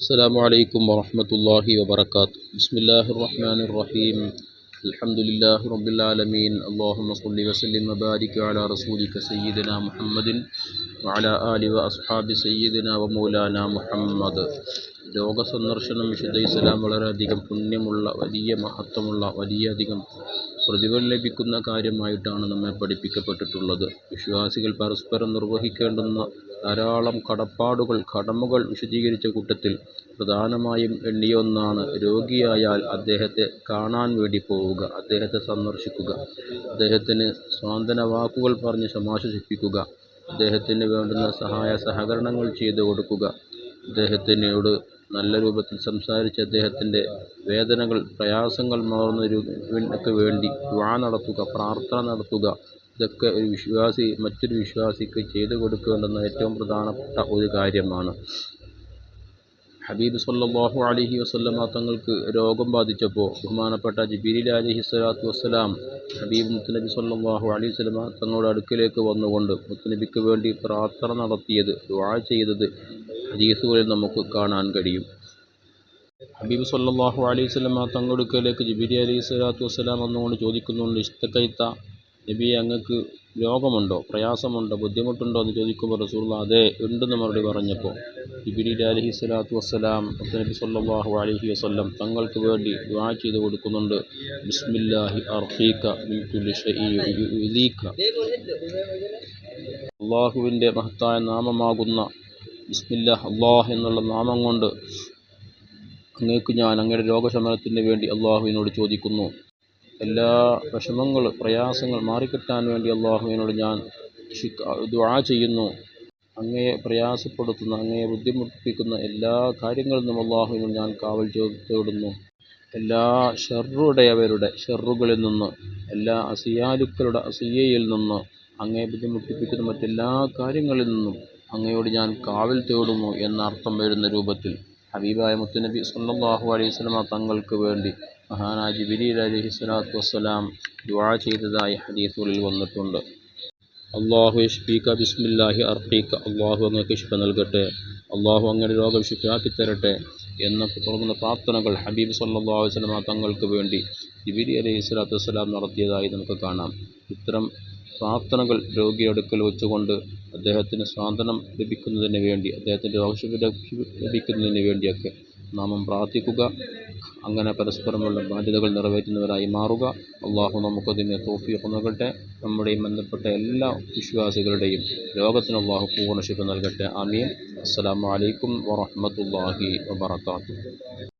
السلام عليكم ورحمة الله وبركاته بسم الله الرحمن الرحيم الحمد لله رب العالمين اللهم صل وسلم وبارك على رسولك سيدنا محمد وعلى آله وأصحاب سيدنا ومولانا محمد ലോക സന്ദർശനം വിശുദ്ധ ഇസ്ലാം വളരെയധികം പുണ്യമുള്ള വലിയ മഹത്വമുള്ള വലിയധികം പ്രതിഫലം ലഭിക്കുന്ന കാര്യമായിട്ടാണ് നമ്മെ പഠിപ്പിക്കപ്പെട്ടിട്ടുള്ളത്. വിശ്വാസികൾ പരസ്പരം നിർവഹിക്കേണ്ടുന്ന ധാരാളം കടപ്പാടുകൾ കടമകൾ വിശദീകരിച്ച കൂട്ടത്തിൽ പ്രധാനമായും എണ്ണിയ ഒന്നാണ് രോഗിയായാൽ അദ്ദേഹത്തെ കാണാൻ വേണ്ടി പോവുക അദ്ദേഹത്തെ സന്ദർശിക്കുക അദ്ദേഹത്തിന് സ്വാന്തന വാക്കുകൾ പറഞ്ഞ് സമാശ്വസിപ്പിക്കുക അദ്ദേഹത്തിന് വേണ്ടുന്ന സഹായ സഹകരണങ്ങൾ ചെയ്തു കൊടുക്കുക അദ്ദേഹത്തിനോട് നല്ല രൂപത്തിൽ സംസാരിച്ച് അദ്ദേഹത്തിന്റെ വേദനകൾ പ്രയാസങ്ങൾ മാറുന്നതിനൊക്കെ വേണ്ടി ദുആ നടത്തുക പ്രാർത്ഥന നടത്തുക ഇതൊക്കെ ഒരു വിശ്വാസി മറ്റൊരു വിശ്വാസിക്ക് ചെയ്തു കൊടുക്കേണ്ടുന്ന ഏറ്റവും പ്രധാനപ്പെട്ട ഒരു കാര്യമാണ്. ഹബീബ് സല്ലാഹു അലഹി വസ്ലമ തങ്ങൾക്ക് രോഗം ബാധിച്ചപ്പോൾ ബഹുമാനപ്പെട്ട ജിബിരി അലഹി സ്വലാത്തു വസ്സലാം ഹബീബ് മുത്തുനബി സല്ലാഹു അലൈഹി സ്വലമ തങ്ങളുടെ അടുക്കിലേക്ക് വന്നുകൊണ്ട് മുത്തുനബിക്ക് വേണ്ടി പ്രാർത്ഥന നടത്തിയത് ദുആ ചെയ്തത് ഹദീസുകളിൽ നമുക്ക് കാണാൻ കഴിയും. ഹബീബ് സല്ലാഹു അലൈഹി സ്വലമ തങ്ങൊടുക്കലേക്ക് ജിബിരി അലൈഹി സ്വലാത്തു വസ്സലാം എന്നുകൊണ്ട് ചോദിക്കുന്നുണ്ട് ഇഷ്ടക്കൈത്ത നബി അങ്ങക്ക് രോഗമുണ്ടോ? പ്രയാസമുണ്ടോ? ബുദ്ധിമുട്ടുണ്ടോ? എന്ന് ചോദിക്കുമ്പോൾ റസൂള്ള അതെ ഉണ്ടെന്ന് മറുപടി പറഞ്ഞപ്പോൾ ജിബിരി അലഹി സ്വലാത്തു വസ്സലാം നബി സല്ലല്ലാഹു അലഹി വസ്ലം തങ്ങൾക്ക് വേണ്ടി ദുആ ചെയ്ത് കൊടുക്കുന്നുണ്ട്. ബിസ്മില്ലാഹി അർഹീക്ക അള്ളാഹുവിന്റെ മഹത്തായ നാമമാകുന്ന ബിസ്മില്ല അള്ളാഹ് എന്നുള്ള നാമം കൊണ്ട് അങ്ങേക്ക് ഞാൻ അങ്ങയുടെ രോഗശമനത്തിന് വേണ്ടി അള്ളാഹുവിനോട് ചോദിക്കുന്നു. എല്ലാ വിഷമങ്ങൾ പ്രയാസങ്ങൾ മാറിക്കിട്ടാൻ വേണ്ടി അള്ളാഹുവിനോട് ഞാൻ ദുആ ചെയ്യുന്നു. അങ്ങയെ പ്രയാസപ്പെടുത്തുന്ന അങ്ങയെ ബുദ്ധിമുട്ടിപ്പിക്കുന്ന എല്ലാ കാര്യങ്ങളിൽ നിന്നും അള്ളാഹുവിനോട് ഞാൻ കാവൽ തേടുന്നു. എല്ലാ ഷെറുടയവരുടെ ഷെറുകളിൽ നിന്ന് എല്ലാ അസിയാലുക്കളുടെ അസിയയിൽ നിന്ന് അങ്ങയെ ബുദ്ധിമുട്ടിപ്പിക്കുന്ന മറ്റെല്ലാ കാര്യങ്ങളിൽ നിന്നും അങ്ങയോട് ഞാൻ കാവൽ തേടുന്നു എന്ന അർത്ഥം വരുന്ന രൂപത്തിൽ ഹബീബായ മുത്തുനബി സല്ലാഹു അലൈഹി സ്വലമ തങ്ങൾക്ക് വേണ്ടി മഹാനായ ജിബിരിൽ അലഹി സ്വലാത്തു വസ്സലാം ദുവാ ചെയ്തതായി ഹദീസുകളിൽ വന്നിട്ടുണ്ട്. അള്ളാഹു യഷ്ഫീക ബിസ്മില്ലാഹി അർഫീഖ അള്ളാഹു അങ്ങക്ക് ശിഫ നൽകട്ടെ. അള്ളാഹു അങ്ങയുടെ രോഗം തരട്ടെ എന്നൊക്കെ തുടങ്ങുന്ന പ്രാർത്ഥനകൾ ഹബീബ് സല്ലാഹു അലൈഹി വസല്ലമ തങ്ങൾക്ക് വേണ്ടി ജിബിരി അലൈഹി സ്വലാത്തു വസ്സലാം നടത്തിയതായി നമുക്ക് കാണാം. ഇത്തരം പ്രാർത്ഥനകൾ രോഗിയെടുക്കൽ വെച്ചുകൊണ്ട് അദ്ദേഹത്തിന് സാന്ത്വനം ലഭിക്കുന്നതിന് വേണ്ടി അദ്ദേഹത്തിന്റെ രോഗശിഫ ലഭിക്കുന്നതിന് വേണ്ടിയൊക്കെ നാമം പ്രാർത്ഥിക്കുക. അങ്ങനെ പരസ്പരമുള്ള ബാധ്യതകൾ നിറവേറ്റുന്നവരായി മാറുക. അള്ളാഹു നമുക്കതിനെ തോഫിയൊക്കെ നൽകട്ടെ. നമ്മുടെയും ബന്ധപ്പെട്ട എല്ലാ വിശ്വാസികളുടെയും രോഗത്തിന് അള്ളാഹു പൂർണശിപ്പ് നൽകട്ടെ. ആമീൻ. അസ്സലാമു അലൈക്കും വറഹ്മത്തുള്ളാഹി വബറകാതുഹു.